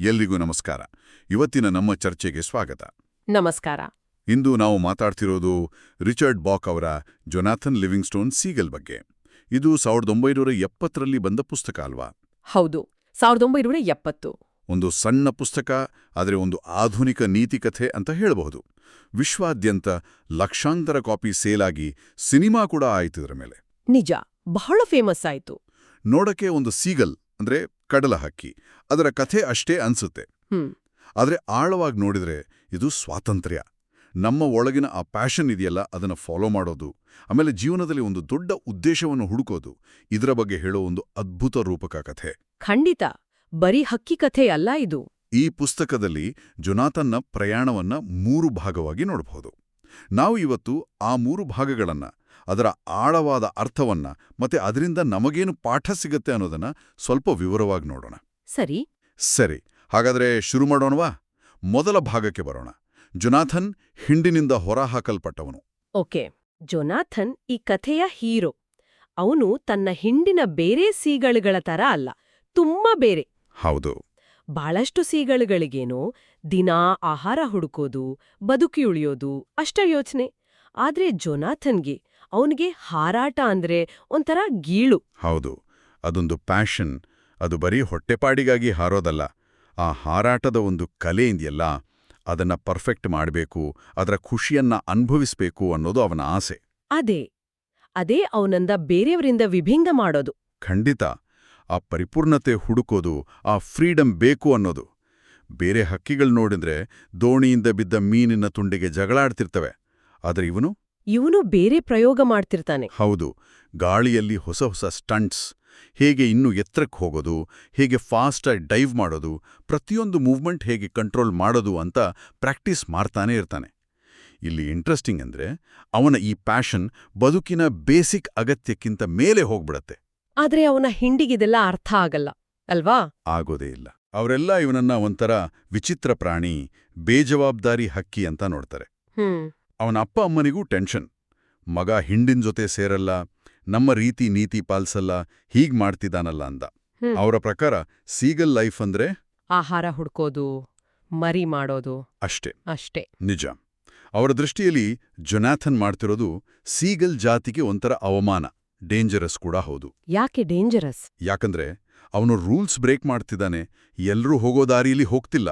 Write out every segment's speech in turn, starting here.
ಎಲ್ರಿಗೂ ನಮಸ್ಕಾರ. ಇವತ್ತಿನ ನಮ್ಮ ಚರ್ಚೆಗೆ ಸ್ವಾಗತ. ನಮಸ್ಕಾರ. ಇಂದು ನಾವು ಮಾತಾಡ್ತಿರೋದು ರಿಚರ್ಡ್ ಬಾಕ್ ಅವರ ಜೊನಾಥನ್ ಲಿವಿಂಗ್ಸ್ಟೋನ್ ಸೀಗಲ್ ಬಗ್ಗೆ. ಇದು ಸಾವಿರದ ಒಂಬೈನೂರ ಎಪ್ಪತ್ತರಲ್ಲಿ ಬಂದ ಪುಸ್ತಕ ಅಲ್ವಾ? ಹೌದು. ಸಾವಿರದ ಒಂಬೈನೂರ ಎಪ್ಪತ್ತು. ಒಂದು ಸಣ್ಣ ಪುಸ್ತಕ ಆದರೆ ಒಂದು ಆಧುನಿಕ ನೀತಿಕಥೆ ಅಂತ ಹೇಳಬಹುದು. ವಿಶ್ವಾದ್ಯಂತ ಲಕ್ಷಾಂತರ ಕಾಪಿ ಸೇಲಾಗಿ ಸಿನಿಮಾ ಕೂಡ ಆಯ್ತು ಇದರ ಮೇಲೆ. ನಿಜ. ಬಹಳ ಫೇಮಸ್ ಆಯಿತು. ನೋಡಕ್ಕೆ ಒಂದು ಸೀಗಲ್ ಅಂದ್ರೆ ಕಡಲ ಹಕ್ಕಿ. ಅದರ ಕಥೆ ಅಷ್ಟೇ ಅನ್ಸುತ್ತೆ. ಹ್ಮ್. ಆದರೆ ಆಳವಾಗಿ ನೋಡಿದ್ರೆ ಇದು ಸ್ವಾತಂತ್ರ್ಯ. ನಮ್ಮ ಒಳಗಿನ ಆ ಪ್ಯಾಷನ್ ಇದೆಯಲ್ಲ ಅದನ್ನು ಫಾಲೋ ಮಾಡೋದು. ಆಮೇಲೆ ಜೀವನದಲ್ಲಿ ಒಂದು ದೊಡ್ಡ ಉದ್ದೇಶವನ್ನು ಹುಡುಕೋದು. ಇದರ ಬಗ್ಗೆ ಹೇಳೋ ಒಂದು ಅದ್ಭುತ ರೂಪಕ ಕಥೆ. ಖಂಡಿತ. ಬರೀ ಹಕ್ಕಿ ಕಥೆ ಅಲ್ಲ ಇದು. ಈ ಪುಸ್ತಕದಲ್ಲಿ ಜೊನಾಥನ್ನ ಪ್ರಯಾಣವನ್ನ ಮೂರು ಭಾಗವಾಗಿ ನೋಡಬಹುದು. ನಾವು ಇವತ್ತು ಆ ಮೂರು ಭಾಗಗಳನ್ನ ಅದರ ಆಳವಾದ ಅರ್ಥವನ್ನ ಮತ್ತೆ ಅದರಿಂದ ನಮಗೇನು ಪಾಠ ಸಿಗುತ್ತೆ ಅನ್ನೋದನ್ನ ಸ್ವಲ್ಪ ವಿವರವಾಗಿ ನೋಡೋಣ. ಸರಿ. ಸರಿ ಹಾಗಾದ್ರೆ ಶುರು ಮಾಡೋಣವಾ? ಮೊದಲ ಭಾಗಕ್ಕೆ ಬರೋಣ. ಜೊನಾಥನ್ ಹಿಂಡಿನಿಂದ ಹೊರಹಾಕಲ್ಪಟ್ಟವನು. ಓಕೆ ಜೊನಾಥನ್ ಈ ಕಥೆಯ ಹೀರೋ. ಅವನು ತನ್ನ ಹಿಂಡಿನ ಬೇರೆ ಸೀಗಳುಗಳ ತರ ಅಲ್ಲ ತುಂಬಾ ಬೇರೆ. ಹೌದು. ಬಹಳಷ್ಟು ಸೀಗಳುಗಳಿಗೇನೋ ದಿನಾ ಆಹಾರ ಹುಡುಕೋದು ಬದುಕಿ ಉಳಿಯೋದು ಅಷ್ಟ ಯೋಚನೆ. ಆದ್ರೆ ಜೊನಾಥನ್ಗೆ ಅವನಿಗೆ ಹಾರಾಟ ಅಂದ್ರೆ ಒಂಥರ ಗೀಳು. ಹೌದು ಅದೊಂದು ಪ್ಯಾಷನ್. ಅದು ಬರೀ ಹೊಟ್ಟೆಪಾಡಿಗಾಗಿ ಹಾರೋದಲ್ಲ. ಆ ಹಾರಾಟದ ಒಂದು ಕಲೆ ಇದೆಯಲ್ಲ ಅದನ್ನ ಪರ್ಫೆಕ್ಟ್ ಮಾಡಬೇಕು ಅದರ ಖುಷಿಯನ್ನ ಅನುಭವಿಸ್ಬೇಕು ಅನ್ನೋದು ಅವನ ಆಸೆ. ಅದೇ ಅದೇ ಅವನಂದ ಬೇರೆಯವರಿಂದ ವಿಭಿಂಗ ಮಾಡೋದು. ಖಂಡಿತ ಆ ಪರಿಪೂರ್ಣತೆ ಹುಡುಕೋದು ಆ ಫ್ರೀಡಮ್ ಬೇಕು ಅನ್ನೋದು. ಬೇರೆ ಹಕ್ಕಿಗಳು ನೋಡಿದ್ರೆ ದೋಣಿಯಿಂದ ಬಿದ್ದ ಮೀನಿನ ತುಂಡಿಗೆ ಜಗಳಾಡ್ತಿರ್ತವೆ. ಆದರೆ ಇವನು ಇವನು ಬೇರೆ ಪ್ರಯೋಗ ಮಾಡ್ತಿರ್ತಾನೆ. ಹೌದು ಗಾಳಿಯಲ್ಲಿ ಹೊಸ ಹೊಸ ಸ್ಟಂಟ್ಸ್ ಹೇಗೆ ಇನ್ನೂ ಎತ್ತರಕ್ಕೆ ಹೋಗೋದು ಹೇಗೆ ಫಾಸ್ಟಾಗಿ ಡೈವ್ ಮಾಡೋದು ಪ್ರತಿಯೊಂದು ಮೂವ್ಮೆಂಟ್ ಹೇಗೆ ಕಂಟ್ರೋಲ್ ಮಾಡೋದು ಅಂತ ಪ್ರಾಕ್ಟೀಸ್ ಮಾಡ್ತಾನೆ ಇರ್ತಾನೆ. ಇಲ್ಲಿ ಇಂಟ್ರೆಸ್ಟಿಂಗ್ ಅಂದ್ರೆ ಅವನ ಈ ಪ್ಯಾಷನ್ ಬದುಕಿನ ಬೇಸಿಕ್ ಅಗತ್ಯಕ್ಕಿಂತ ಮೇಲೆ ಹೋಗ್ಬಿಡತ್ತೆ. ಆದ್ರೆ ಅವನ ಹಿಂಡಿಗಿದೆಲ್ಲ ಅರ್ಥ ಆಗಲ್ಲ ಅಲ್ವಾ? ಆಗೋದೇ ಇಲ್ಲ. ಅವರೆಲ್ಲ ಇವನನ್ನ ಒಂಥರ ವಿಚಿತ್ರ ಪ್ರಾಣಿ ಬೇಜವಾಬ್ದಾರಿ ಹಕ್ಕಿ ಅಂತ ನೋಡ್ತಾರೆ. ಹ್ಮ್. ಅವನ ಅಪ್ಪ ಅಮ್ಮನಿಗೂ ಟೆನ್ಷನ್ ಮಗ ಹಿಂಡಿನ ಜೊತೆ ಸೇರಲ್ಲ ನಮ್ಮ ರೀತಿ ನೀತಿ ಪಾಲ್ಸಲ್ಲ ಹೀಗ್ ಮಾಡ್ತಿದ್ದಾನಲ್ಲ ಅಂದ. ಅವರ ಪ್ರಕಾರ ಸೀಗಲ್ ಲೈಫ್ ಅಂದ್ರೆ ಆಹಾರ ಹುಡ್ಕೋದು ಮರಿ ಮಾಡೋದು. ಅಷ್ಟೇ. ಅಷ್ಟೇ. ನಿಜ. ಅವರ ದೃಷ್ಟಿಯಲ್ಲಿ ಜೊನಾಥನ್ ಮಾಡ್ತಿರೋದು ಸೀಗಲ್ ಜಾತಿಗೆ ಒಂಥರ ಅವಮಾನ ಡೇಂಜರಸ್ ಕೂಡ ಹೌದು. ಯಾಕೆ ಡೇಂಜರಸ್ ಯಾಕಂದ್ರೆ ಅವನು ರೂಲ್ಸ್ ಬ್ರೇಕ್ ಮಾಡ್ತಿದ್ದಾನೆ ಎಲ್ಲರೂ ಹೋಗೋ ದಾರಿಯಲ್ಲಿ ಹೋಗ್ತಿಲ್ಲ.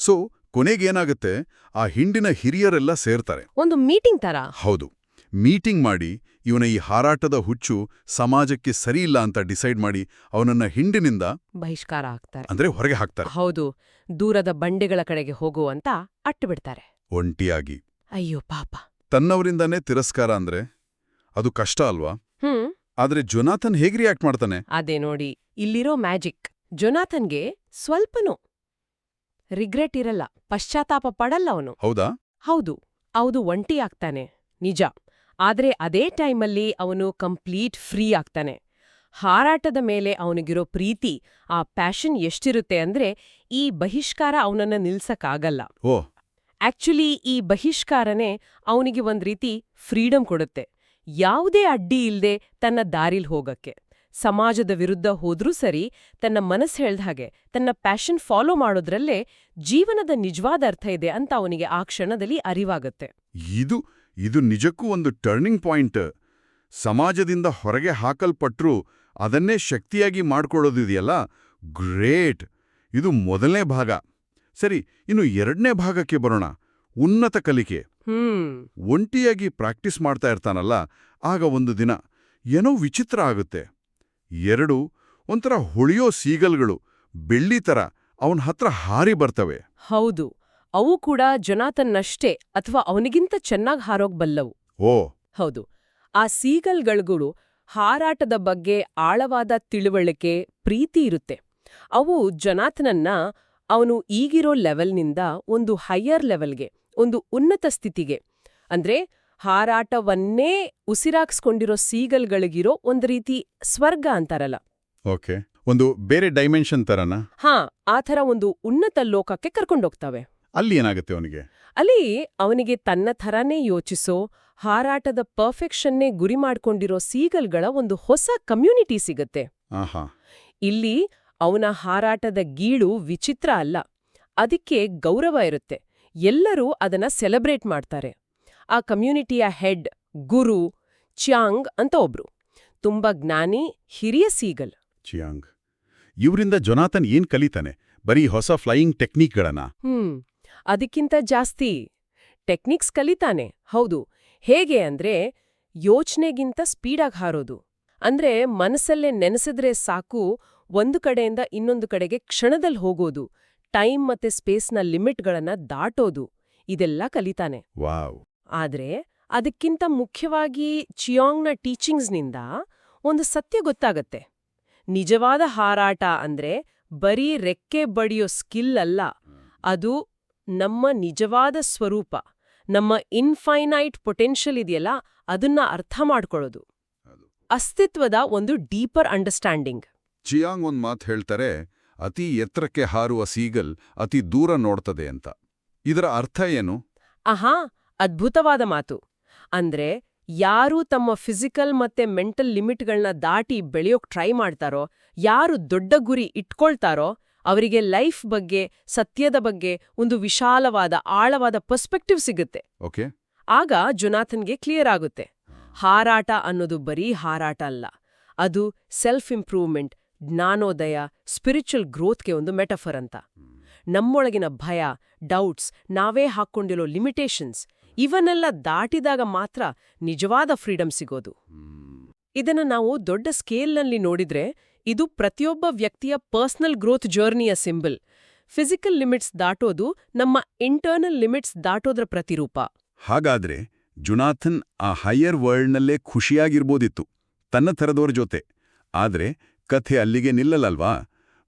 ಸೊ ಕೊನೆಗೇನಾಗತ್ತೆ ಆ ಹಿಂಡಿನ ಹಿರಿಯರೆಲ್ಲ ಸೇರ್ತಾರೆ. ಒಂದು ಮೀಟಿಂಗ್ ತರ. ಹೌದು. ಮೀಟಿಂಗ್ ಮಾಡಿ ಇವನ ಈ ಹಾರಾಟದ ಹುಚ್ಚು ಸಮಾಜಕ್ಕೆ ಸರಿಯಿಲ್ಲ ಅಂತ ಡಿಸೈಡ್ ಮಾಡಿ ಅವನನ್ನ ಹಿಂಡಿನಿಂದ ಬಹಿಷ್ಕಾರ ಆಗ್ತಾರೆ. ಅಂದ್ರೆ ಹೊರಗೆ ಹಾಕ್ತಾರೆ. ಹೌದು. ದೂರದ ಬಂಡೆಗಳ ಕಡೆಗೆ ಹೋಗುವಂತ ಅಟ್ಟು ಬಿಡ್ತಾರೆ ಒಂಟಿಯಾಗಿ. ಅಯ್ಯೋ ಪಾಪ. ತನ್ನವರಿಂದಾನೇ ತಿರಸ್ಕಾರ ಅಂದ್ರೆ ಅದು ಕಷ್ಟ ಅಲ್ವಾ? ಹ್ಮ್. ಆದ್ರೆ ಜೊನಾಥನ್ ಹೇಗ್ ರಿಯಾಕ್ಟ್ ಮಾಡ್ತಾನೆ? ಅದೇ ನೋಡಿ ಇಲ್ಲಿರೋ ಮ್ಯಾಜಿಕ್ ಜೊನಾಥನ್ಗೆ ಸ್ವಲ್ಪನೂ ರಿಗ್ರೆಟ್ ಇರಲ್ಲ ಪಶ್ಚಾತ್ತಾಪ ಪಡಲ್ಲ ಅವನು. ಹೌದಾ? ಹೌದು ಹೌದು ಒಂಟಿ ಆಗ್ತಾನೆ ನಿಜ. ಆದ್ರೆ ಅದೇ ಟೈಮಲ್ಲಿ ಅವನು ಕಂಪ್ಲೀಟ್ ಫ್ರೀ ಆಗ್ತಾನೆ. ಹಾರಾಟದ ಮೇಲೆ ಅವನಿಗಿರೋ ಪ್ರೀತಿ ಆ ಪ್ಯಾಷನ್ ಎಷ್ಟಿರುತ್ತೆ ಅಂದ್ರೆ ಈ ಬಹಿಷ್ಕಾರ ಅವನನ್ನ ನಿಲ್ಸಕ್ಕಾಗಲ್ಲ. ಓ. ಆಕ್ಚುಲಿ ಈ ಬಹಿಷ್ಕಾರನೇ ಅವನಿಗೆ ಒಂದ್ ರೀತಿ ಫ್ರೀಡಂ ಕೊಡುತ್ತೆ. ಯಾವುದೇ ಅಡ್ಡಿ ಇಲ್ದೆ ತನ್ನ ದಾರಿಲ್ ಹೋಗಕ್ಕೆ. ಸಮಾಜದ ವಿರುದ್ಧ ಹೋದ್ರೂ ಸರಿ ತನ್ನ ಮನಸ್ಸು ಹೇಳ್ದ ಹಾಗೆ ತನ್ನ ಪ್ಯಾಷನ್ ಫಾಲೋ ಮಾಡೋದ್ರಲ್ಲೇ ಜೀವನದ ನಿಜವಾದ ಅರ್ಥ ಇದೆ ಅಂತ ಅವನಿಗೆ ಆ ಕ್ಷಣದಲ್ಲಿ ಅರಿವಾಗುತ್ತೆ. ಇದು ಇದು ನಿಜಕ್ಕೂ ಒಂದು ಟರ್ನಿಂಗ್ ಪಾಯಿಂಟ್ ಸಮಾಜದಿಂದ ಹೊರಗೆ ಹಾಕಲ್ಪಟ್ರೂ ಅದನ್ನೇ ಶಕ್ತಿಯಾಗಿ ಮಾಡ್ಕೊಳ್ಳೋದಿದೆಯಲ್ಲ ಗ್ರೇಟ್ ಇದು ಮೊದಲನೇ ಭಾಗ. ಸರಿ ಇನ್ನು ಎರಡನೇ ಭಾಗಕ್ಕೆ ಬರೋಣ. ಉನ್ನತ ಕಲಿಕೆ. ಒಂಟಿಯಾಗಿ ಪ್ರಾಕ್ಟೀಸ್ ಮಾಡ್ತಾ ಇರ್ತಾನಲ್ಲ ಆಗ ಒಂದು ದಿನ ಏನೋ ವಿಚಿತ್ರ ಆಗುತ್ತೆ. ಎರಡು ಒಂಥರ ಹೊಳಿಯೋ ಸೀಗಲ್ಗಳು ಬೆಳ್ಳಿ ತರ ಅವನ ಹತ್ರ ಹಾರಿ ಬರ್ತವೆ. ಹೌದು ಅವು ಕೂಡ ಜೊನಾಥನ್ನಷ್ಟೇ ಅಥವಾ ಅವನಿಗಿಂತ ಚೆನ್ನಾಗಿ ಹಾರೋಗ್ ಬಲ್ಲವು. ಓ. ಹೌದು ಆ ಸೀಗಲ್ಗಳುಗಳು ಹಾರಾಟದ ಬಗ್ಗೆ ಆಳವಾದ ತಿಳುವಳಿಕೆ ಪ್ರೀತಿ ಇರುತ್ತೆ. ಅವು ಜೊನಾಥನನ್ನ ಅವನು ಈಗಿರೋ ಲೆವೆಲ್ನಿಂದ ಒಂದು ಹೈಯರ್ ಲೆವೆಲ್ಗೆ ಒಂದು ಉನ್ನತ ಸ್ಥಿತಿಗೆ ಅಂದ್ರೆ ಹಾರಾಟವನ್ನೇ ಉಸಿರಾಕ್ಸ್ಕೊಂಡಿರೋ ಸೀಗಲ್ಗಳಿಗಿರೋ ಒಂದು ರೀತಿ ಸ್ವರ್ಗ ಅಂತಾರಲ್ಲ. ಓಕೆ. ಒಂದು ಬೇರೆ ಡೈಮೆನ್ಷನ್ ತರನ? ಹಾ ಆ ಥರ ಒಂದು ಉನ್ನತ ಲೋಕಕ್ಕೆ ಕರ್ಕೊಂಡೋಗ್ತವೆ. ಅಲ್ಲಿ ಏನಾಗುತ್ತೆ ಅವನಿಗೆ? ಅಲ್ಲಿ ಅವನಿಗೆ ತನ್ನ ಥರನೇ ಯೋಚಿಸೋ ಹಾರಾಟದ ಪರ್ಫೆಕ್ಷನ್ನೇ ಗುರಿ ಮಾಡ್ಕೊಂಡಿರೋ ಸೀಗಲ್ಗಳ ಒಂದು ಹೊಸ ಕಮ್ಯುನಿಟಿ ಸಿಗತ್ತೆ. ಆಹಾ. ಇಲ್ಲಿ ಅವನ ಹಾರಾಟದ ಗೀಳು ವಿಚಿತ್ರ ಅಲ್ಲ. ಅದಕ್ಕೆ ಗೌರವ ಇರುತ್ತೆ. ಎಲ್ಲರೂ ಅದನ್ನ ಸೆಲೆಬ್ರೇಟ್ ಮಾಡ್ತಾರೆ. ಆ ಕಮ್ಯುನಿಟಿಯ ಹೆಡ್ ಗುರು ಚ್ಯಾಂಗ್ ಅಂತ ಒಬ್ರು. ತುಂಬಾ ಜ್ಞಾನಿ ಹಿರಿಯ ಸೀಗಲ್. ಚಿಯಾಂಗ್. ಇವರಿಂದ ಜೊನಾಥನ್ ಏನ್ ಕಲಿತಾನೆ? ಬರೀ ಹೊಸ ಫ್ಲೈಯಿಂಗ್ ಟೆಕ್ನಿಕ್ಗಳನ್ನ ಹ್ಮ್ ಅದಕ್ಕಿಂತ ಜಾಸ್ತಿ ಟೆಕ್ನಿಕ್ಸ್ ಕಲಿತಾನೆ. ಹೌದು ಹೇಗೆ ಅಂದ್ರೆ ಯೋಚನೆಗಿಂತ ಸ್ಪೀಡಾಗಿ ಹಾರೋದು. ಅಂದ್ರೆ ಮನಸ್ಸಲ್ಲೇ ನೆನೆಸಿದ್ರೆ ಸಾಕು ಒಂದು ಕಡೆಯಿಂದ ಇನ್ನೊಂದು ಕಡೆಗೆ ಕ್ಷಣದಲ್ಲಿ ಹೋಗೋದು. ಟೈಮ್ ಮತ್ತೆ ಸ್ಪೇಸ್ನ ಲಿಮಿಟ್ಗಳನ್ನ ದಾಟೋದು. ಇದೆಲ್ಲ ಕಲಿತಾನೆ. ವಾವ್. ಆದ್ರೆ ಅದಕ್ಕಿಂತ ಮುಖ್ಯವಾಗಿ ಚಿಯಾಂಗ್ನ ಟೀಚಿಂಗ್ಸ್ನಿಂದ ಒಂದು ಸತ್ಯ ಗೊತ್ತಾಗತ್ತೆ. ನಿಜವಾದ ಹಾರಾಟ ಅಂದ್ರೆ ಬರೀ ರೆಕ್ಕೆ ಬಡಿಯೋ ಸ್ಕಿಲ್ ಅಲ್ಲ ಅದು ನಮ್ಮ ನಿಜವಾದ ಸ್ವರೂಪ ನಮ್ಮ ಇನ್ಫೈನೈಟ್ ಪೊಟೆನ್ಷಿಯಲ್ ಇದೆಯಲ್ಲ ಅದನ್ನ ಅರ್ಥ ಮಾಡ್ಕೊಳ್ಳೋದು. ಅಸ್ತಿತ್ವದ ಒಂದು ಡೀಪರ್ ಅಂಡರ್ಸ್ಟ್ಯಾಂಡಿಂಗ್. ಚಿಯಾಂಗ್ ಒಂದ್ ಮಾತು ಹೇಳ್ತಾರೆ ಅತಿ ಎತ್ತರಕ್ಕೆ ಹಾರುವ ಸೀಗಲ್ ಅತಿ ದೂರ ನೋಡ್ತದೆ ಅಂತ. ಇದರ ಅರ್ಥ ಏನು? ಆಹಾ! ಅದ್ಭುತವಾದ ಮಾತು. ಅಂದ್ರೆ ಯಾರು ತಮ್ಮ ಫಿಸಿಕಲ್ ಮತ್ತೆ ಮೆಂಟಲ್ ಲಿಮಿಟ್ಗಳನ್ನ ದಾಟಿ ಬೆಳೆಯೋಕ್ ಟ್ರೈ ಮಾಡ್ತಾರೋ ಯಾರು ದೊಡ್ಡ ಗುರಿ ಇಟ್ಕೊಳ್ತಾರೋ ಅವರಿಗೆ ಲೈಫ್ ಬಗ್ಗೆ ಸತ್ಯದ ಬಗ್ಗೆ ಒಂದು ವಿಶಾಲವಾದ ಆಳವಾದ ಪರ್ಸ್ಪೆಕ್ಟಿವ್ ಸಿಗುತ್ತೆ. ಓಕೆ. ಆಗ ಜೊನಾಥನ್ಗೆ ಕ್ಲಿಯರ್ ಆಗುತ್ತೆ. ಹಾರಾಟ ಅನ್ನೋದು ಬರೀ ಹಾರಾಟ ಅಲ್ಲ. ಅದು ಸೆಲ್ಫ್ ಇಂಪ್ರೂವ್ಮೆಂಟ್ ಜ್ಞಾನೋದಯ ಸ್ಪಿರಿಚುವಲ್ ಗ್ರೋತ್ಗೆ ಒಂದು ಮೆಟಫರ್ ಅಂತ. ನಮ್ಮೊಳಗಿನ ಭಯ ಡೌಟ್ಸ್ ನಾವೇ ಹಾಕ್ಕೊಂಡಿರೋ ಲಿಮಿಟೇಷನ್ಸ್ ಇವನ್ನೆಲ್ಲ ದಾಟಿದಾಗ ಮಾತ್ರ ನಿಜವಾದ ಫ್ರೀಡಮ್ ಸಿಗೋದು. ಇದನ್ನು ನಾವು ದೊಡ್ಡ ಸ್ಕೇಲ್ನಲ್ಲಿ ನೋಡಿದ್ರೆ ಇದು ಪ್ರತಿಯೊಬ್ಬ ವ್ಯಕ್ತಿಯ ಪರ್ಸನಲ್ ಗ್ರೋತ್ ಜರ್ನಿಯ ಸಿಂಬಲ್ ಫಿಸಿಕಲ್ ಲಿಮಿಟ್ಸ್ ದಾಟೋದು ನಮ್ಮ ಇಂಟರ್ನಲ್ ಲಿಮಿಟ್ಸ್ ದಾಟೋದ್ರ ಪ್ರತಿರೂಪ. ಹಾಗಾದ್ರೆ ಜುನಾಥನ್ ಆ ಹೈಯರ್ ವರ್ಲ್ಡ್ನಲ್ಲೇ ಖುಷಿಯಾಗಿರ್ಬೋದಿತ್ತು ತನ್ನ ಥರದವ್ರ ಜೊತೆ. ಆದ್ರೆ ಕಥೆ ಅಲ್ಲಿಗೆ ನಿಲ್ಲಲಲ್ವಾ?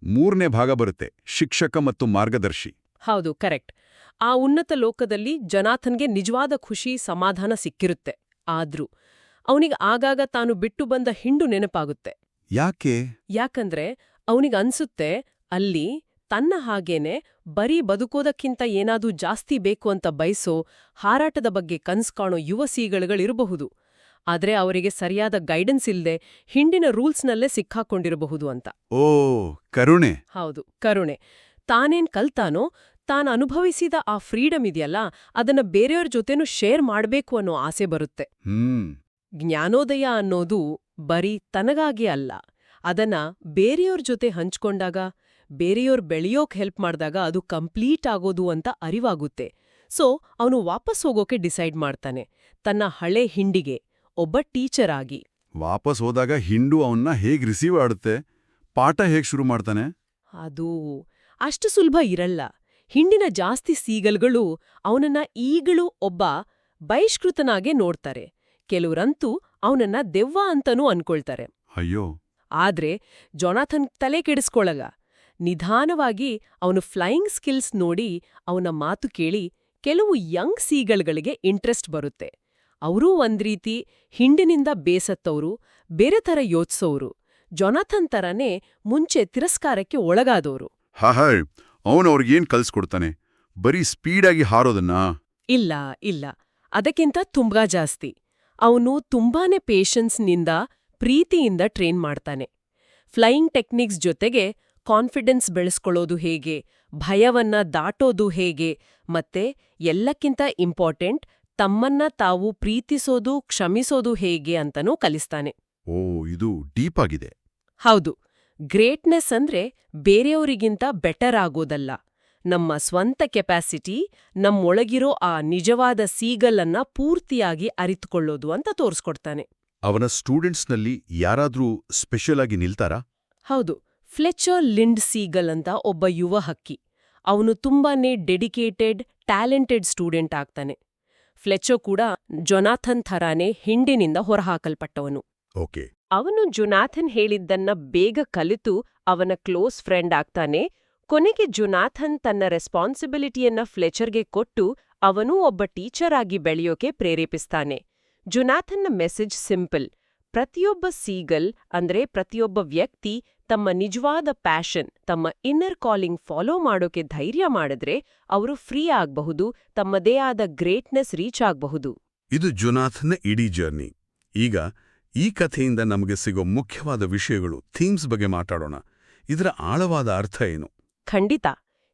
ಮೂರನೇ ಭಾಗ ಬರುತ್ತೆ ಶಿಕ್ಷಕ ಮತ್ತು ಮಾರ್ಗದರ್ಶಿ. ಹೌದು ಕರೆಕ್ಟ್ ಆ ಉನ್ನತ ಲೋಕದಲ್ಲಿ ಜನಾಥನ್ಗೆ ನಿಜವಾದ ಖುಷಿ ಸಮಾಧಾನ ಸಿಕ್ಕಿರುತ್ತೆ. ಆದ್ರೂ ಅವನಿಗೆ ಆಗಾಗ ತಾನು ಬಿಟ್ಟು ಬಂದ ಹಿಂಡು ನೆನಪಾಗುತ್ತೆ. ಯಾಕೆ? ಯಾಕಂದ್ರೆ ಅವನಿಗೆ ಅನ್ಸುತ್ತೆ ಅಲ್ಲಿ ತನ್ನ ಹಾಗೇನೆ ಬರೀ ಬದುಕೋದಕ್ಕಿಂತ ಏನಾದ್ರೂ ಜಾಸ್ತಿ ಬೇಕು ಅಂತ ಬಯಸೋ ಹಾರಾಟದ ಬಗ್ಗೆ ಕನ್ಸ್ ಕಾಣೋ ಯುವ ಸೀಗಳುಗಳಿರಬಹುದು. ಆದ್ರೆ ಅವರಿಗೆ ಸರಿಯಾದ ಗೈಡೆನ್ಸ್ ಇಲ್ಲದೆ ಹಿಂಡಿನ ರೂಲ್ಸ್ನಲ್ಲೇ ಸಿಕ್ಕಾಕೊಂಡಿರಬಹುದು ಅಂತ. ಓ ಕರುಣೆ. ಹೌದು ಕರುಣೆ. ತಾನೇನ್ ಕಲ್ತಾನೋ ತಾನು ಅನುಭವಿಸಿದ ಆ ಫ್ರೀಡಮ್ ಇದೆಯಲ್ಲ ಅದನ್ನ ಬೇರೆಯವ್ರ ಜೊತೆನೂ ಶೇರ್ ಮಾಡಬೇಕು ಅನ್ನೋ ಆಸೆ ಬರುತ್ತೆ. ಜ್ಞಾನೋದಯ ಅನ್ನೋದು ಬರೀ ತನಗಾಗಿ ಅಲ್ಲ. ಅದನ್ನ ಬೇರೆಯವ್ರ ಜೊತೆ ಹಂಚ್ಕೊಂಡಾಗ ಬೇರೆಯವ್ರ ಬೆಳೆಯೋಕ್ ಹೆಲ್ಪ್ ಮಾಡಿದಾಗ ಅದು ಕಂಪ್ಲೀಟ್ ಆಗೋದು ಅಂತ ಅರಿವಾಗುತ್ತೆ. ಸೊ ಅವನು ವಾಪಸ್ ಹೋಗೋಕೆ ಡಿಸೈಡ್ ಮಾಡ್ತಾನೆ. ತನ್ನ ಹಳೆ ಹಿಂಡಿಗೆ ಒಬ್ಬ ಟೀಚರ್ ಆಗಿ. ವಾಪಸ್ ಹೋದಾಗ ಹಿಂಡು ಅವನ್ನ ಹೇಗ್ ರಿಸೀವ್ ಆಡುತ್ತೆ? ಪಾಠ ಹೇಗ್ ಶುರು ಮಾಡ್ತಾನೆ? ಅದು ಅಷ್ಟು ಸುಲಭ ಇರಲ್ಲ. ಹಿಂಡಿನ ಜಾಸ್ತಿ ಸೀಗಲ್ಗಳು ಅವನನ್ನ ಈಗಲೂ ಒಬ್ಬ ಬಹಿಷ್ಕೃತನಾಗೆ ನೋಡ್ತಾರೆ. ಕೆಲವರಂತೂ ಅವನನ್ನ ದೆವ್ವ ಅಂತನೂ ಅನ್ಕೊಳ್ತಾರೆ. ಅಯ್ಯೋ. ಆದ್ರೆ ಜೊನಾಥನ್ ತಲೆ ಕೆಡಿಸ್ಕೊಳಗ ನಿಧಾನವಾಗಿ ಅವನು ಫ್ಲೈಯಿಂಗ್ ಸ್ಕಿಲ್ಸ್ ನೋಡಿ ಅವನ ಮಾತು ಕೇಳಿ ಕೆಲವು ಯಂಗ್ ಸೀಗಲ್ಗಳಿಗೆ ಇಂಟ್ರೆಸ್ಟ್ ಬರುತ್ತೆ. ಅವರೂ ಒಂದ್ರೀತಿ ಹಿಂಡಿನಿಂದ ಬೇಸತ್ತವರು ಬೇರೆ ಥರ ಯೋಚಿಸೋರು ಜೊನಾಥನ್ ಥರನೇ ಮುಂಚೆ ತಿರಸ್ಕಾರಕ್ಕೆ ಒಳಗಾದವರು ಅವನು ಅವ್ರಿಗೇನ್ ಕಲ್ಸ್ಕೊಡ್ತಾನೆ? ಬರೀ ಸ್ಪೀಡಾಗಿ ಹಾರೋದನ್ನ? ಇಲ್ಲ ಇಲ್ಲ. ಅದಕ್ಕಿಂತ ತುಂಬಾ ಜಾಸ್ತಿ. ಅವನು ತುಂಬಾನೇ ಪೇಷನ್ಸ್ನಿಂದ ಪ್ರೀತಿಯಿಂದ ಟ್ರೈನ್ ಮಾಡ್ತಾನೆ. ಫ್ಲೈಯಿಂಗ್ ಟೆಕ್ನಿಕ್ಸ್ ಜೊತೆಗೆ ಕಾನ್ಫಿಡೆನ್ಸ್ ಬೆಳೆಸ್ಕೊಳ್ಳೋದು ಹೇಗೆ? ಭಯವನ್ನ ದಾಟೋದು ಹೇಗೆ? ಮತ್ತೆ ಎಲ್ಲಕ್ಕಿಂತ ಇಂಪಾರ್ಟೆಂಟ್ ತಮ್ಮನ್ನ ತಾವು ಪ್ರೀತಿಸೋದು ಕ್ಷಮಿಸೋದು ಹೇಗೆ ಅಂತನೂ ಕಲಿಸ್ತಾನೆ. ಓ ಇದು ಡೀಪ್ ಆಗಿದೆ. ಹೌದು. ಗ್ರೇಟ್ನೆಸ್ ಅಂದ್ರೆ ಬೇರೆಯವರಿಗಿಂತ ಬೆಟರ್ ಆಗೋದಲ್ಲ. ನಮ್ಮ ಸ್ವಂತ ಕೆಪಾಸಿಟಿ ನಮ್ಮೊಳಗಿರೋ ಆ ನಿಜವಾದ ಸೀಗಲನ್ನ ಪೂರ್ತಿಯಾಗಿ ಅರಿತುಕೊಳ್ಳೋದು ಅಂತ ತೋರಿಸ್ಕೊಡ್ತಾನೆ. ಅವನ ಸ್ಟೂಡೆಂಟ್ಸ್ನಲ್ಲಿ ಯಾರಾದ್ರೂ ಸ್ಪೆಷಲ್ ಆಗಿ ನಿಲ್ತಾರಾ? ಹೌದು ಫ್ಲೆಚರ್ ಲಿಂಡ್ ಸೀಗಲ್ ಅಂತ ಒಬ್ಬ ಯುವ ಹಕ್ಕಿ. ಅವನು ತುಂಬಾನೇ ಡೆಡಿಕೇಟೆಡ್ ಟ್ಯಾಲೆಂಟೆಡ್ ಸ್ಟೂಡೆಂಟ್ ಆಗ್ತಾನೆ. ಫ್ಲೆಚೋ ಕೂಡ ಜೊನಾಥನ್ ಥರಾನೇ ಹಿಂಡಿನಿಂದ ಹೊರಹಾಕಲ್ಪಟ್ಟವನು. ಓಕೆ. ಅವನು ಜುನಾಥನ್ ಹೇಳಿದ್ದನ್ನ ಬೇಗ ಕಲಿತು ಅವನ ಕ್ಲೋಸ್ ಫ್ರೆಂಡ್ ಆಗ್ತಾನೆ. ಕೊನೆಗೆ ಜುನಾಥನ್ ತನ್ನ ರೆಸ್ಪಾನ್ಸಿಬಿಲಿಟಿಯನ್ನ ಫ್ಲೆಚರ್ಗೆ ಕೊಟ್ಟು ಅವನೂ ಒಬ್ಬ ಟೀಚರ್ ಆಗಿ ಬೆಳೆಯೋಕೆ ಪ್ರೇರೇಪಿಸ್ತಾನೆ. ಜುನಾಥನ್ನ ಮೆಸೇಜ್ ಸಿಂಪಲ್. ಪ್ರತಿಯೊಬ್ಬ ಸೀಗಲ್ ಅಂದ್ರೆ ಪ್ರತಿಯೊಬ್ಬ ವ್ಯಕ್ತಿ ತಮ್ಮ ನಿಜವಾದ ಪ್ಯಾಷನ್, ತಮ್ಮ ಇನ್ನರ್ ಕಾಲಿಂಗ್ ಫಾಲೋ ಮಾಡೋಕೆ ಧೈರ್ಯ ಮಾಡಿದ್ರೆ ಅವರು ಫ್ರೀ ಆಗಬಹುದು, ತಮ್ಮದೇ ಆದ ಗ್ರೇಟ್ನೆಸ್ ರೀಚ್ ಆಗಬಹುದು. ಇದು ಜುನಾಥನ್ನ ಇಡೀ ಜರ್ನಿ. ಈಗ ಈ ಕಥೆಯಿಂದ ನಮಗೆ ಸಿಗೋ ಮುಖ್ಯವಾದ ವಿಷಯಗಳು ಥೀಮ್ಸ್ ಬಗ್ಗೆ ಮಾತಾಡೋಣ. ಇದರ ಆಳವಾದ ಅರ್ಥ ಏನು? ಖಂಡಿತ.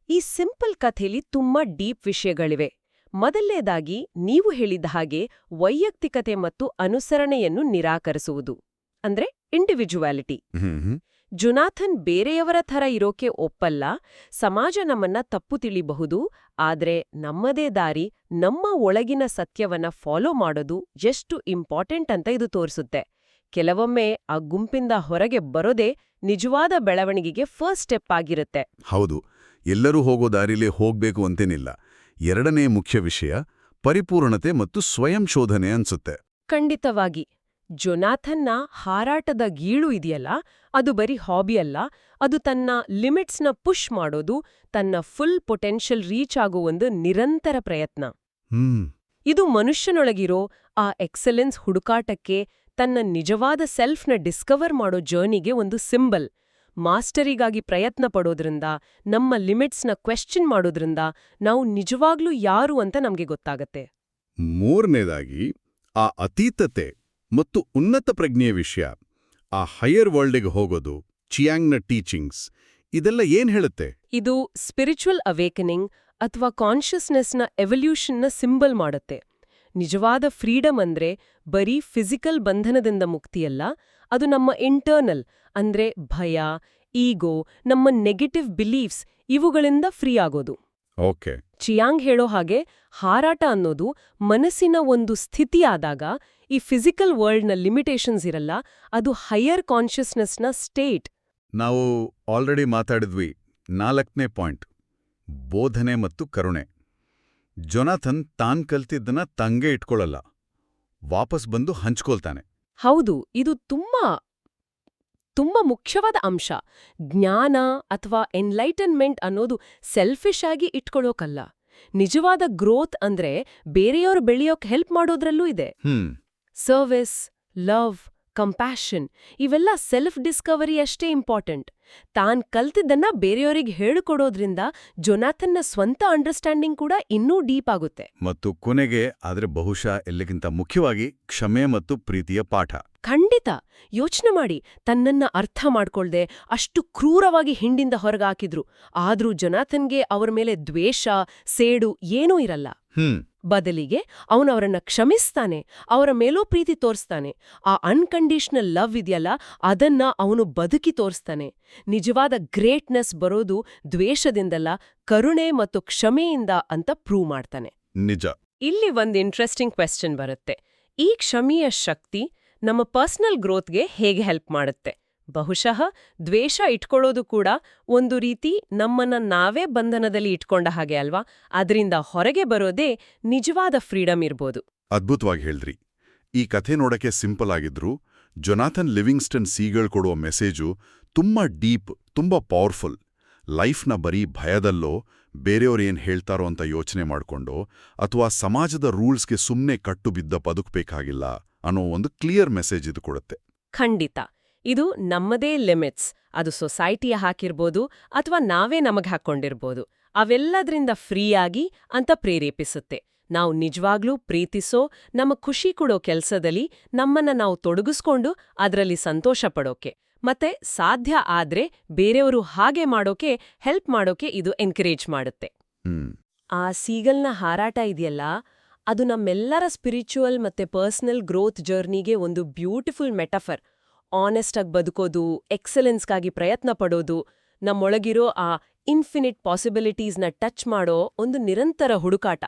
ಈ ಸಿಂಪಲ್ ಕಥೆಲಿ ತುಂಬಾ ಡೀಪ್ ವಿಷಯಗಳಿವೆ. ಮೊದಲನೇದಾಗಿ ನೀವು ಹೇಳಿದ ಹಾಗೆ ವೈಯಕ್ತಿಕತೆ ಮತ್ತು ಅನುಸರಣೆಯನ್ನು ನಿರಾಕರಿಸುವುದು. ಅಂದ್ರೆ ಇಂಡಿವಿಜುವಾಲಿಟಿ. ಜುನಾಥನ್ ಬೇರೆಯವರ ಥರ ಇರೋಕೆ ಒಪ್ಪಲ್ಲ. ಸಮಾಜ ನಮ್ಮನ್ನ ತಪ್ಪು ತಿಳಿಬಹುದು. ಆದ್ರೆ ನಮ್ಮದೇ ದಾರಿ ನಮ್ಮ ಒಳಗಿನ ಸತ್ಯವನ್ನ ಫಾಲೋ ಮಾಡೋದು ಎಷ್ಟು ಇಂಪಾರ್ಟೆಂಟ್ ಅಂತ ಇದು ತೋರಿಸುತ್ತೆ. ಕೆಲವೊಮ್ಮೆ ಆ ಗುಂಪಿಂದ ಹೊರಗೆ ಬರೋದೇ ನಿಜವಾದ ಬೆಳವಣಿಗೆಗೆ ಫಸ್ಟ್ ಸ್ಟೆಪ್ ಆಗಿರುತ್ತೆ. ಹೌದು ಎಲ್ಲರೂ ಹೋಗೋ ದಾರಿಲೇ ಹೋಗ್ಬೇಕು ಅಂತೇನಿಲ್ಲ. ಎರಡನೇ ಮುಖ್ಯ ವಿಷಯ ಪರಿಪೂರ್ಣತೆ ಮತ್ತು ಸ್ವಯಂ ಶೋಧನೆ ಅನ್ಸುತ್ತೆ. ಖಂಡಿತವಾಗಿ. ಜೊನಾಥನ್ನ ಹಾರಾಟದ ಗೀಳು ಇದೆಯಲ್ಲ ಅದು ಬರೀ ಹಾಬಿ ಅಲ್ಲ ಅದು ತನ್ನ ಲಿಮಿಟ್ಸ್ನ ಪುಷ್ ಮಾಡೋದು ತನ್ನ ಫುಲ್ ಪೊಟೆನ್ಷಿಯಲ್ ರೀಚ್ ಆಗೋ ಒಂದು ನಿರಂತರ ಪ್ರಯತ್ನ. ಇದು ಮನುಷ್ಯನೊಳಗಿರೋ ಆ ಎಕ್ಸಲೆನ್ಸ್ ಹುಡುಕಾಟಕ್ಕೆ ತನ್ನ ನಿಜವಾದ ಸೆಲ್ಫ್ನ ಡಿಸ್ಕವರ್ ಮಾಡೋ ಜರ್ನಿಗೆ ಒಂದು ಸಿಂಬಲ್. ಮಾಸ್ಟರಿಗಾಗಿ ಪ್ರಯತ್ನ ಪಡೋದ್ರಿಂದ ನಮ್ಮ ಲಿಮಿಟ್ಸ್ನ ಕ್ವೆಶ್ಚನ್ ಮಾಡೋದ್ರಿಂದ ನಾವು ನಿಜವಾಗ್ಲೂ ಯಾರು ಅಂತ ನಮ್ಗೆ ಗೊತ್ತಾಗತ್ತೆ. ಮೂರನೇದಾಗಿ ಆ ಅತೀತತೆ ಮತ್ತು ಉನ್ನತ ಪ್ರಜ್ಞೆಯ ವಿಷಯ. ಆ ಹೈಯರ್ ವರ್ಲ್ಡ್ಗೆ ಹೋಗೋದು ಚಿಯಾಂಗ್ನ ಟೀಚಿಂಗ್ಸ್ ಇದೆಲ್ಲ ಏನ್ ಹೇಳುತ್ತೆ? ಇದು ಸ್ಪಿರಿಚುವಲ್ ಅವೇಕನಿಂಗ್ ಅಥವಾ ಕಾನ್ಷಿಯಸ್ನೆಸ್ನ ಎವಲ್ಯೂಷನ್ನ ಸಿಂಬಲ್ ಮಾಡುತ್ತೆ. ನಿಜವಾದ ಫ್ರೀಡಮ್ ಅಂದ್ರೆ ಬರೀ ಫಿಸಿಕಲ್ ಬಂಧನದಿಂದ ಮುಕ್ತಿಯಲ್ಲ ಅದು ನಮ್ಮ ಇಂಟರ್ನಲ್ ಅಂದ್ರೆ ಭಯ ಈಗೋ ನಮ್ಮ ನೆಗೆಟಿವ್ ಬಿಲೀಫ್ಸ್ ಇವುಗಳಿಂದ ಫ್ರೀ ಆಗೋದು. ಓಕೆ. ಚಿಯಾಂಗ್ ಹೇಳೋ ಹಾಗೆ ಹಾರಾಟ ಅನ್ನೋದು ಮನಸ್ಸಿನ ಒಂದು ಸ್ಥಿತಿ ಆದಾಗ ಈ ಫಿಸಿಕಲ್ ವರ್ಲ್ಡ್ನ ಲಿಮಿಟೇಷನ್ಸ್ ಇರಲ್ಲ ಅದು ಹೈಯರ್ ಕಾನ್ಷಿಯಸ್ನೆಸ್ನ ಸ್ಟೇಟ್ ನಾವು ಆಲ್ರೆಡಿ ಮಾತಾಡಿದ್ವಿ ನಾಲ್ಕನೇ ಪಾಯಿಂಟ್ ಬೋಧನೆ ಮತ್ತು ಕರುಣೆ. ಜೊನಾಥನ್ ತಾನ್ ಕಲ್ತಿದ್ದನ್ನ ತಂಗೆ ಇಟ್ಕೊಳ್ಳಲ್ಲ ವಾಪಸ್ ಬಂದು ಹಂಚ್ಕೊಳ್ತಾನೆ. ಹೌದು ಇದು ತುಂಬಾ ತುಂಬಾ ಮುಖ್ಯವಾದ ಅಂಶ. ಜ್ಞಾನ ಅಥವಾ ಎನ್ಲೈಟನ್ಮೆಂಟ್ ಅನ್ನೋದು ಸೆಲ್ಫಿಶ್ ಆಗಿ ಇಟ್ಕೊಳ್ಳೋಕಲ್ಲ ನಿಜವಾದ ಗ್ರೋತ್ ಅಂದ್ರೆ ಬೇರೆಯವ್ರು ಬೆಳೆಯೋಕ್ ಹೆಲ್ಪ್ ಮಾಡೋದ್ರಲ್ಲೂ ಇದೆ. ಹ್ಮ್. ಸರ್ವಿಸ್ ಲವ್ ಕಂಪ್ಯಾಷನ್ ಇವೆಲ್ಲ ಸೆಲ್ಫ್ ಡಿಸ್ಕವರಿ ಅಷ್ಟೇ ಇಂಪಾರ್ಟೆಂಟ್ ತಾನ್ ಕಲ್ತಿದ್ದನ್ನ ಬೇರೆಯವರಿಗೆ ಹೇಳಿಕೊಡೋದ್ರಿಂದ ಜೊನಾಥನ್ನ ಸ್ವಂತ ಅಂಡರ್ಸ್ಟ್ಯಾಂಡಿಂಗ್ ಕೂಡ ಇನ್ನೂ ಡೀಪ್ ಆಗುತ್ತೆ. ಮತ್ತು ಕೊನೆಗೆ ಆದ್ರೆ ಬಹುಶಃ ಎಲ್ಲಕ್ಕಿಂತ ಮುಖ್ಯವಾಗಿ ಕ್ಷಮೆ ಮತ್ತು ಪ್ರೀತಿಯ ಪಾಠ. ಖಂಡಿತ! ಯೋಚನೆ ಮಾಡಿ ತನ್ನನ್ನ ಅರ್ಥ ಮಾಡ್ಕೊಳ್ದೆ ಅಷ್ಟು ಕ್ರೂರವಾಗಿ ಹಿಂಡಿಂದ ಹೊರಗಾಕಿದ್ರು. ಆದ್ರೂ ಜೊನಾಥನ್ಗೆ ಅವರ ಮೇಲೆ ದ್ವೇಷ ಸೇಡು ಏನೂ ಇರಲ್ಲ. ಹ್ಮ್. ಬದಲಿಗೆ ಅವನು ಅವರನ್ನು ಕ್ಷಮಿಸ್ತಾನೆ ಅವರ ಮೇಲೂ ಪ್ರೀತಿ ತೋರಿಸ್ತಾನೆ. ಆ ಅನ್ಕಂಡೀಷನಲ್ ಲವ್ ಇದೆಯಲ್ಲ ಅದನ್ನ ಅವನು ಬದುಕಿ ತೋರಿಸ್ತಾನೆ. ನಿಜವಾದ ಗ್ರೇಟ್ನೆಸ್ ಬರೋದು ದ್ವೇಷದಿಂದಲ್ಲ ಕರುಣೆ ಮತ್ತು ಕ್ಷಮೆಯಿಂದ ಅಂತ ಪ್ರೂವ್ ಮಾಡ್ತಾನೆ. ನಿಜ. ಇಲ್ಲಿ ಒಂದು ಇಂಟ್ರೆಸ್ಟಿಂಗ್ ಕ್ವೆಶ್ಚನ್ ಬರುತ್ತೆ. ಈ ಕ್ಷಮೆಯ ಶಕ್ತಿ ನಮ್ಮ ಪರ್ಸನಲ್ ಗ್ರೋತ್ಗೆ ಹೇಗೆ ಹೆಲ್ಪ್ ಮಾಡುತ್ತೆ? ಬಹುಶಃ ದ್ವೇಷ ಇಟ್ಕೊಳ್ಳೋದು ಕೂಡ ಒಂದು ರೀತಿ ನಮ್ಮನ್ನ ನಾವೇ ಬಂಧನದಲ್ಲಿ ಇಟ್ಕೊಂಡ ಹಾಗೆ ಅಲ್ವಾ? ಅದರಿಂದ ಹೊರಗೆ ಬರೋದೇ ನಿಜವಾದ ಫ್ರೀಡಮ್ ಇರ್ಬೋದು. ಅದ್ಭುತವಾಗಿ ಹೇಳ್ರಿ ಈ ಕಥೆ ನೋಡಕ್ಕೆ ಸಿಂಪಲ್ ಆಗಿದ್ರು ಜೊನಾಥನ್ ಲಿವಿಂಗ್ಸ್ಟನ್ ಸೀಗಳ್ ಕೊಡುವ ಮೆಸೇಜು ತುಂಬಾ ಡೀಪ್ ತುಂಬಾ ಪವರ್ಫುಲ್. ಲೈಫ್ನ ಬರೀ ಭಯದಲ್ಲೋ ಬೇರೆಯವರೇನ್ ಹೇಳ್ತಾರೋ ಅಂತ ಯೋಚನೆ ಮಾಡ್ಕೊಂಡೋ ಅಥವಾ ಸಮಾಜದ ರೂಲ್ಸ್ಗೆ ಸುಮ್ಮನೆ ಕಟ್ಟು ಬಿದ್ದ ಬದುಕಬೇಕಾಗಿಲ್ಲ ಅನ್ನೋ ಒಂದು ಕ್ಲಿಯರ್ ಮೆಸೇಜ್ ಇದು ಕೊಡುತ್ತೆ. ಖಂಡಿತ. ಇದು ನಮ್ಮದೇ ಲಿಮಿಟ್ಸ್. ಅದು ಸೊಸೈಟಿಯ ಹಾಕಿರ್ಬೋದು ಅಥವಾ ನಾವೇ ನಮಗೆ ಹಾಕ್ಕೊಂಡಿರ್ಬೋದು. ಅವೆಲ್ಲದ್ರಿಂದ ಫ್ರೀಯಾಗಿ ಅಂತ ಪ್ರೇರೇಪಿಸುತ್ತೆ. ನಾವು ನಿಜವಾಗ್ಲೂ ಪ್ರೀತಿಸೋ ನಮ್ಮ ಖುಷಿ ಕೊಡೋ ಕೆಲಸದಲ್ಲಿ ನಮ್ಮನ್ನ ನಾವು ತೊಡಗಿಸ್ಕೊಂಡು ಅದರಲ್ಲಿ ಸಂತೋಷ ಪಡೋಕೆ. ಮತ್ತೆ ಸಾಧ್ಯ ಆದ್ರೆ ಬೇರೆಯವರು ಹಾಗೆ ಮಾಡೋಕೆ ಹೆಲ್ಪ್ ಮಾಡೋಕೆ ಇದು ಎನ್ಕರೇಜ್ ಮಾಡುತ್ತೆ. ಆ ಸೀಗಲ್ನ ಹಾರಾಟ ಇದೆಯಲ್ಲ ಅದು ನಮ್ಮೆಲ್ಲರ ಸ್ಪಿರಿಚುವಲ್ ಮತ್ತೆ ಪರ್ಸನಲ್ ಗ್ರೋತ್ ಜರ್ನಿಗೆ ಒಂದು ಬ್ಯೂಟಿಫುಲ್ ಮೆಟಫರ್. ಆನೆಸ್ಟಾಗಿ ಬದುಕೋದು ಎಕ್ಸಲೆನ್ಸ್ಗಾಗಿ ಪ್ರಯತ್ನ ಪಡೋದು, ನಮ್ಮೊಳಗಿರೋ ಆ ಇನ್ಫಿನಿಟ್ ಪಾಸಿಬಿಲಿಟೀಸ್ನ ಟಚ್ ಮಾಡೋ ಒಂದು ನಿರಂತರ ಹುಡುಕಾಟ.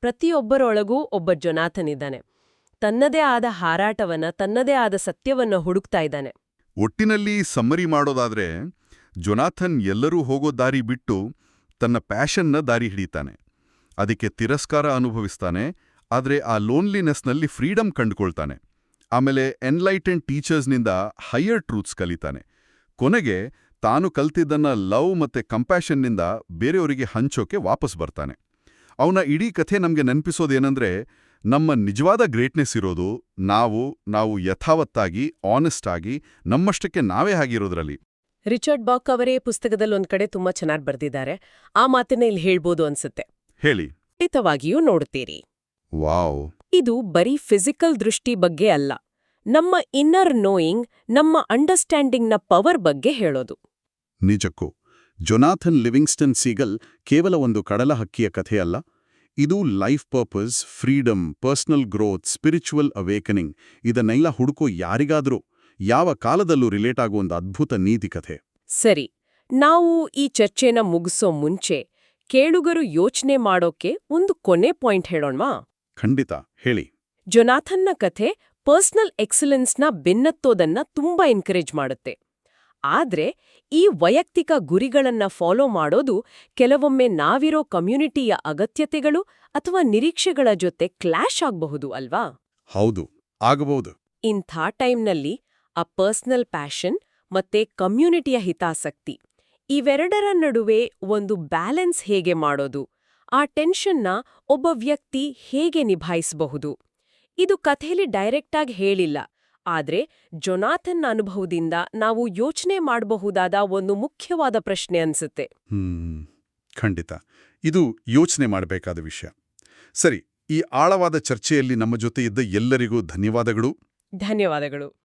ಪ್ರತಿಯೊಬ್ಬರೊಳಗೂ ಒಬ್ಬ ಜೊನಾಥನ್ ಇದ್ದಾನೆ. ತನ್ನದೇ ಆದ ಹಾರಾಟವನ್ನ, ತನ್ನದೇ ಆದ ಸತ್ಯವನ್ನ ಹುಡುಕ್ತಾ ಇದ್ದಾನೆ. ಒಟ್ಟಿನಲ್ಲಿ ಸಮ್ಮರಿ ಮಾಡೋದಾದ್ರೆ, ಜೊನಾಥನ್ ಎಲ್ಲರೂ ಹೋಗೋ ದಾರಿ ಬಿಟ್ಟು ತನ್ನ ಪ್ಯಾಷನ್ನ ದಾರಿ ಹಿಡಿತಾನೆ. ಅದಕ್ಕೆ ತಿರಸ್ಕಾರ ಅನುಭವಿಸ್ತಾನೆ, ಆದರೆ ಆ ಲೋನ್ಲಿನೆಸ್ನಲ್ಲಿ ಫ್ರೀಡಮ್ ಕಂಡುಕೊಳ್ತಾನೆ. ಆಮೇಲೆ ಎನ್ಲೈಟೆಂಡ್ ಟೀಚರ್ಸ್ನಿಂದ ಹೈಯರ್ ಟ್ರೂತ್ಸ್ ಕಲಿತಾನೆ. ಕೊನೆಗೆ ತಾನು ಕಲ್ತಿದ್ದನ್ನ ಲವ್ ಮತ್ತೆ ಕಂಪ್ಯಾಷನ್ನಿಂದ ಬೇರೆಯವರಿಗೆ ಹಂಚೋಕೆ ವಾಪಸ್ ಬರ್ತಾನೆ. ಅವನ ಇಡೀ ಕಥೆ ನಮಗೆ ನೆನಪಿಸೋದೇನೆಂದರೆ ನಮ್ಮ ನಿಜವಾದ ಗ್ರೇಟ್ನೆಸ್ ಇರೋದು ನಾವು ನಾವು ಯಥಾವತ್ತಾಗಿ ಆನೆಸ್ಟ್ ಆಗಿ ನಮ್ಮಷ್ಟಕ್ಕೆ ನಾವೇ ಆಗಿರೋದ್ರಲ್ಲಿ. ರಿಚರ್ಡ್ ಬಾಕ್ ಅವರೇ ಪುಸ್ತಕದಲ್ಲಿ ಒಂದ್ ಕಡೆ ತುಂಬಾ ಚೆನ್ನಾಗಿ ಬರೆದಿದ್ದಾರೆ. ಆ ಮಾತನ್ನ ಇಲ್ಲಿ ಹೇಳ್ಬೋದು ಅನ್ಸುತ್ತೆ. ಹೇಳಿ. ಖಂಡಿತವಾಗಿಯೂ ನೋಡುತ್ತೀರಿ. ವಾವ್. ಇದು ಬರೀ ಫಿಸಿಕಲ್ ದೃಷ್ಟಿ ಬಗ್ಗೆ ಅಲ್ಲ. ನಮ್ಮ ಇನ್ನರ್ ನೋಯಿಂಗ್ ನಮ್ಮ ಅಂಡರ್ಸ್ಟ್ಯಾಂಡಿಂಗ್ನ ಪವರ್ ಬಗ್ಗೆ ಹೇಳೋದು. ನಿಜಕ್ಕೂ ಜೊನಾಥನ್ ಲಿವಿಂಗ್ಸ್ಟನ್ ಸೀಗಲ್ ಕೇವಲ ಒಂದು ಕಡಲ ಹಕ್ಕಿಯ ಕಥೆಯಲ್ಲ ಇದು life purpose freedom personal growth spiritual awakening ಇದನ್ನೆಲ್ಲ ಹುಡುಕೋ ಯಾರಿಗಾದರೂ ಯಾವ ಕಾಲದಲ್ಲೂ ರಿಲೇಟ್ ಆಗೋ ಒಂದು ಅದ್ಭುತ ನೀತಿ ಕಥೆ. ಸರಿ ನಾವು ಈ ಚರ್ಚೆನ ಮುಗಿಸೋ ಮುಂಚೆ ಕೇಳುಗರು ಯೋಚನೆ ಮಾಡೋಕೆ ಒಂದು ಕೊನೆ ಪಾಯಿಂಟ್ ಹೇಳೋಣ್ವಾ? ಖಂಡಿತ ಹೇಳಿ. ಜೊನಾಥನ್ನ ಕಥೆ ಪರ್ಸನಲ್ ಎಕ್ಸಲೆನ್ಸ್ನ ಬೆನ್ನತ್ತೋದನ್ನ ತುಂಬಾ ಎನ್ಕರೇಜ್ ಮಾಡುತ್ತೆ. ಆದ್ರೆ ಈ ವೈಯಕ್ತಿಕ ಗುರಿಗಳನ್ನ ಫಾಲೋ ಮಾಡೋದು ಕೆಲವೊಮ್ಮೆ ನಾವಿರೋ ಕಮ್ಯುನಿಟಿಯ ಅಗತ್ಯತೆಗಳು ಅಥವಾ ನಿರೀಕ್ಷೆಗಳ ಜೊತೆ ಕ್ಲಾಶ್ ಆಗಬಹುದು ಅಲ್ವಾ? ಹೌದು ಆಗಬಹುದು. ಇಂಥ ಟೈಮ್ನಲ್ಲಿ ಆ ಪರ್ಸನಲ್ ಪ್ಯಾಷನ್ ಮತ್ತೆ ಕಮ್ಯುನಿಟಿಯ ಹಿತಾಸಕ್ತಿ ಇವೆರಡರ ನಡುವೆ ಒಂದು ಬ್ಯಾಲೆನ್ಸ್ ಹೇಗೆ ಮಾಡೋದು? ಆ ಟೆನ್ಷನ್ನ ಒಬ್ಬ ವ್ಯಕ್ತಿ ಹೇಗೆ ನಿಭಾಯಿಸಬಹುದು? ಇದು ಕಥೆಯಲ್ಲಿ ಡೈರೆಕ್ಟಾಗಿ ಹೇಳಿಲ್ಲ. ಆದ್ರೆ ಜೊನಾಥನ್ ಅನುಭವದಿಂದ ನಾವು ಯೋಚನೆ ಮಾಡಬಹುದಾದ ಒಂದು ಮುಖ್ಯವಾದ ಪ್ರಶ್ನೆ ಅನ್ಸುತ್ತೆ. ಹ್ಮ್ ಖಂಡಿತ. ಇದು ಯೋಚನೆ ಮಾಡಬೇಕಾದ ವಿಷಯ. ಸರಿ ಈ ಆಳವಾದ ಚರ್ಚೆಯಲ್ಲಿ ನಮ್ಮ ಜೊತೆ ಇದ್ದ ಎಲ್ಲರಿಗೂ ಧನ್ಯವಾದಗಳು. ಧನ್ಯವಾದಗಳು.